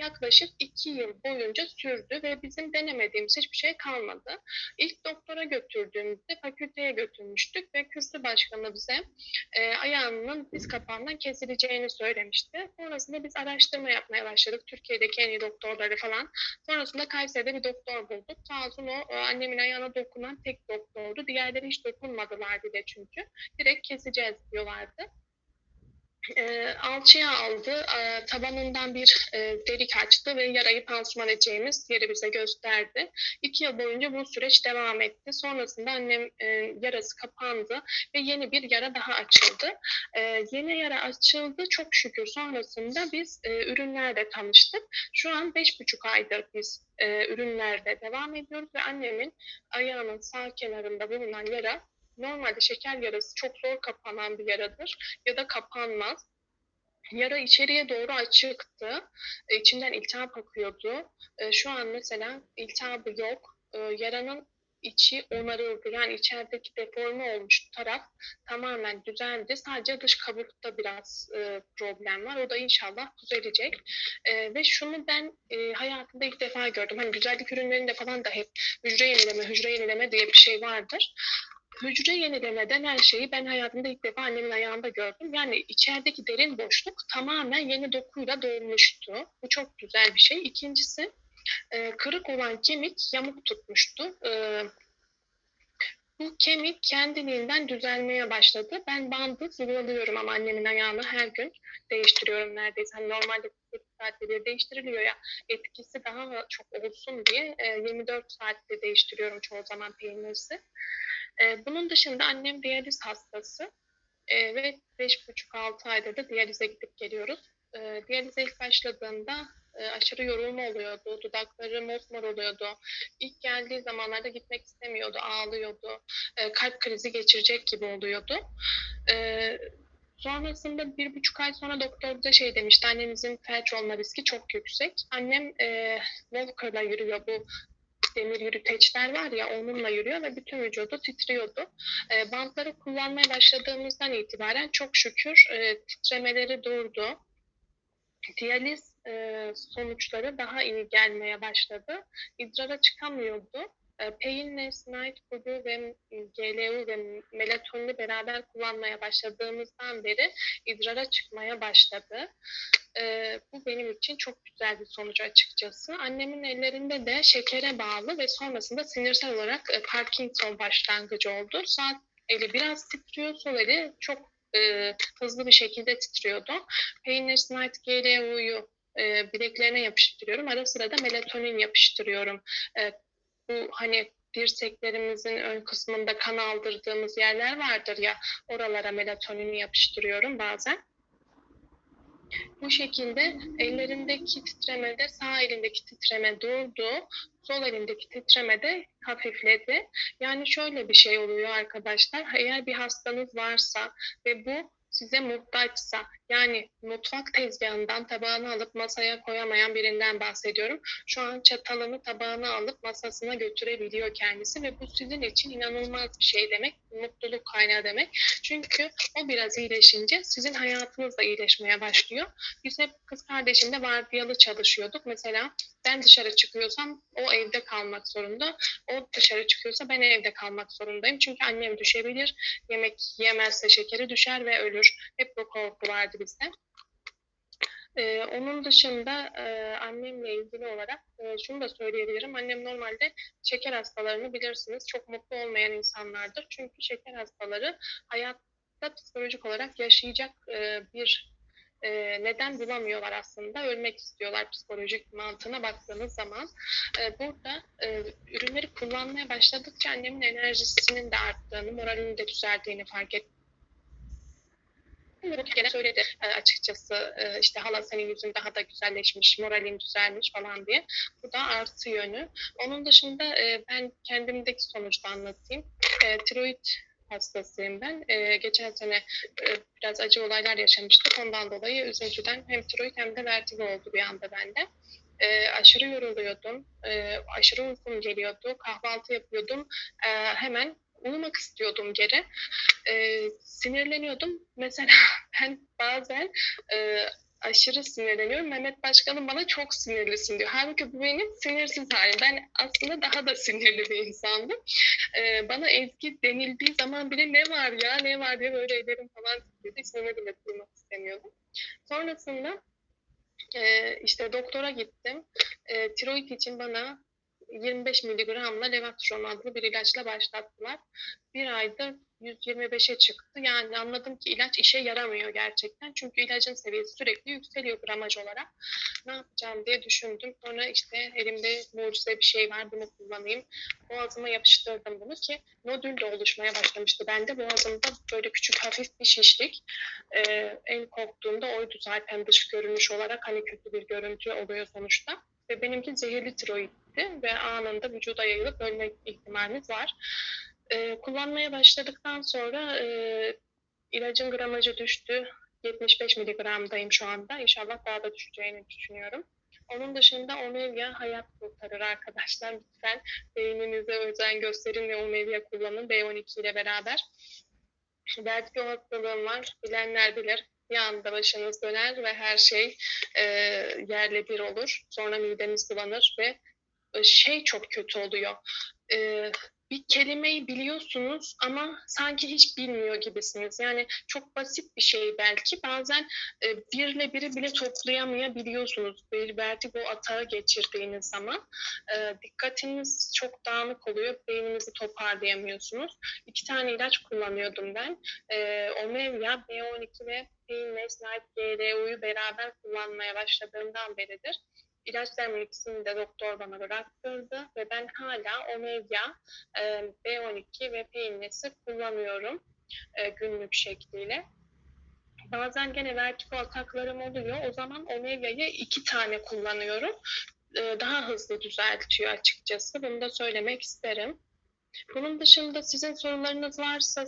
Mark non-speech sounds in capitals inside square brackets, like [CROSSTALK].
yaklaşık iki yıl boyunca sürdü ve bizim denemediğimiz hiçbir şey kalmadı. İlk doktora götürdüğümüzde fakülteye götürmüştük ve kürsü başkanı bize e, ayağının diz kapağından kesileceğini söylemişti. Sonrasında biz araştırma yapmaya başladık. Türkiye'deki en iyi doktorları falan. Sonrasında Kayseri'de bir doktor bulduk. Sağ olsun o annemin ayağına dokunan tek doktordu. Diğerleri hiç dokunmadılar bile çünkü. Direkt keseceğiz diyorlardı e, alçıya aldı. E, tabanından bir e, delik açtı ve yarayı pansuman edeceğimiz yeri bize gösterdi. İki yıl boyunca bu süreç devam etti. Sonrasında annem e, yarası kapandı ve yeni bir yara daha açıldı. E, yeni yara açıldı çok şükür. Sonrasında biz e, ürünlerle tanıştık. Şu an beş buçuk aydır biz e, ürünlerde devam ediyoruz ve annemin ayağının sağ kenarında bulunan yara Normalde şeker yarası çok zor kapanan bir yaradır ya da kapanmaz. Yara içeriye doğru açıktı. E, içinden iltihap akıyordu. E, şu an mesela iltihabı yok. E, yaranın içi onarıldı. Yani içerideki deforme olmuş taraf tamamen düzeldi. Sadece dış kabukta biraz e, problem var. O da inşallah düzelecek. E, ve şunu ben e, hayatımda ilk defa gördüm. Hani güzellik ürünlerinde falan da hep hücre yenileme, hücre yenileme diye bir şey vardır hücre yenileme denen şeyi ben hayatımda ilk defa annemin ayağında gördüm. Yani içerideki derin boşluk tamamen yeni dokuyla dolmuştu. Bu çok güzel bir şey. İkincisi e, kırık olan kemik yamuk tutmuştu. E, bu kemik kendiliğinden düzelmeye başladı. Ben bandı sıvılıyorum ama annemin ayağını her gün değiştiriyorum neredeyse. Hani normalde 8 saatte bir değiştiriliyor ya etkisi daha çok olsun diye 24 e, saatte değiştiriyorum çoğu zaman peynirsi. E, bunun dışında annem diyaliz hastası e, ve 5,5-6 ayda da diyalize gidip geliyoruz. E, diyalize ilk başladığında e, aşırı yorulma oluyordu, dudakları mosmor oluyordu. İlk geldiği zamanlarda gitmek istemiyordu, ağlıyordu, e, kalp krizi geçirecek gibi oluyordu. E, Sonrasında bir buçuk ay sonra doktor bize şey demişti, annemizin felç olma riski çok yüksek. Annem e, Walker'la yürüyor bu demir yürüteçler var ya onunla yürüyor ve bütün vücudu titriyordu. E, bantları kullanmaya başladığımızdan itibaren çok şükür e, titremeleri durdu. Diyaliz e, sonuçları daha iyi gelmeye başladı. İdrara çıkamıyordu. E, Pain Night Food'u ve GLU ve melatonini beraber kullanmaya başladığımızdan beri idrara çıkmaya başladı. E, bu benim için çok güzel bir sonuç açıkçası. Annemin ellerinde de şekere bağlı ve sonrasında sinirsel olarak e, Parkinson başlangıcı oldu. Sağ eli biraz titriyor, sol eli çok e, hızlı bir şekilde titriyordu. Painless Night GLU'yu e, bileklerine yapıştırıyorum. Ara sıra da melatonin yapıştırıyorum. E, bu hani dirseklerimizin ön kısmında kan aldırdığımız yerler vardır ya oralara melatonini yapıştırıyorum bazen. Bu şekilde ellerindeki titremede sağ elindeki titreme durdu, sol elindeki titreme de hafifledi. Yani şöyle bir şey oluyor arkadaşlar. Eğer bir hastanız varsa ve bu size muhtaçsa yani mutfak tezgahından tabağını alıp masaya koyamayan birinden bahsediyorum. Şu an çatalını tabağını alıp masasına götürebiliyor kendisi ve bu sizin için inanılmaz bir şey demek. Mutluluk kaynağı demek. Çünkü o biraz iyileşince sizin hayatınız da iyileşmeye başlıyor. Biz hep kız kardeşimle vardiyalı çalışıyorduk. Mesela ben dışarı çıkıyorsam o evde kalmak zorunda. O dışarı çıkıyorsa ben evde kalmak zorundayım. Çünkü annem düşebilir. Yemek yemezse şekeri düşer ve ölür. Hep bu korku vardı bizde. Ee, onun dışında e, annemle ilgili olarak e, şunu da söyleyebilirim. Annem normalde şeker hastalarını bilirsiniz çok mutlu olmayan insanlardır. Çünkü şeker hastaları hayatta psikolojik olarak yaşayacak e, bir e, neden bulamıyorlar aslında. Ölmek istiyorlar psikolojik mantığına baktığınız zaman. E, burada e, ürünleri kullanmaya başladıkça annemin enerjisinin de arttığını, moralinin de düzeldiğini fark ettim. Bunu gene söyledi e, açıkçası e, işte hala senin yüzün daha da güzelleşmiş, moralin düzelmiş falan diye. Bu da artı yönü. Onun dışında e, ben kendimdeki sonuçta anlatayım. Tiroid hastasıyım ben. Geçen sene biraz acı olaylar yaşamıştık. Ondan dolayı üzüntüden hem tiroid hem de vertigo oldu bir anda bende. E, aşırı yoruluyordum. E, aşırı uykum geliyordu. Kahvaltı yapıyordum. E, hemen uyumak istiyordum geri. E, sinirleniyordum. Mesela [LAUGHS] ben bazen e, aşırı sinirleniyorum. Mehmet Başkanım bana çok sinirlisin diyor. Halbuki bu benim sinirsiz halim. Ben aslında daha da sinirli bir insandım. Ee, bana Ezgi denildiği zaman bile ne var ya ne var diye böyle ellerim falan titriyordu. İsmini bile duymak istemiyordum. Sonrasında e, işte doktora gittim. E, tiroid için bana 25 miligramla Levatron adlı bir ilaçla başlattılar. Bir aydır 125'e çıktı. Yani anladım ki ilaç işe yaramıyor gerçekten. Çünkü ilacın seviyesi sürekli yükseliyor gramaj olarak. Ne yapacağım diye düşündüm. Sonra işte elimde mucize bir şey var bunu kullanayım. Boğazıma yapıştırdım bunu ki nodül de oluşmaya başlamıştı. Bende boğazımda böyle küçük hafif bir şişlik. Ee, en korktuğum da oydu zaten dış görünüş olarak. Hani kötü bir görüntü oluyor sonuçta. Ve benimki zehirli tiroidti ve anında vücuda yayılıp ölme ihtimaliniz var. Ee, kullanmaya başladıktan sonra e, ilacın gramajı düştü. 75 miligramdayım şu anda. İnşallah daha da düşeceğini düşünüyorum. Onun dışında Omevya hayat kurtarır arkadaşlar. Lütfen beyninize özen gösterin ve Omevya kullanın B12 ile beraber. Vertigo hastalığım var. Bilenler bilir. Bir anda başınız döner ve her şey e, yerle bir olur. Sonra mideniz bulanır ve e, şey çok kötü oluyor. E, bir kelimeyi biliyorsunuz ama sanki hiç bilmiyor gibisiniz. Yani çok basit bir şey belki. Bazen e, birle biri bile toplayamayabiliyorsunuz. Bir vertigo atağı geçirdiğiniz zaman e, dikkatiniz çok dağınık oluyor. Beyninizi toparlayamıyorsunuz. İki tane ilaç kullanıyordum ben. E, Omevya, B12 ve Painless Night GLU'yu beraber kullanmaya başladığımdan beridir. İlaçlarımın ikisini de doktor bana bıraktırdı ve ben hala Omevya, e, B12 ve Painless'i kullanıyorum e, günlük şekliyle. Bazen gene vertigo ataklarım oluyor. O zaman Omevya'yı iki tane kullanıyorum. E, daha hızlı düzeltiyor açıkçası. Bunu da söylemek isterim. Bunun dışında sizin sorularınız varsa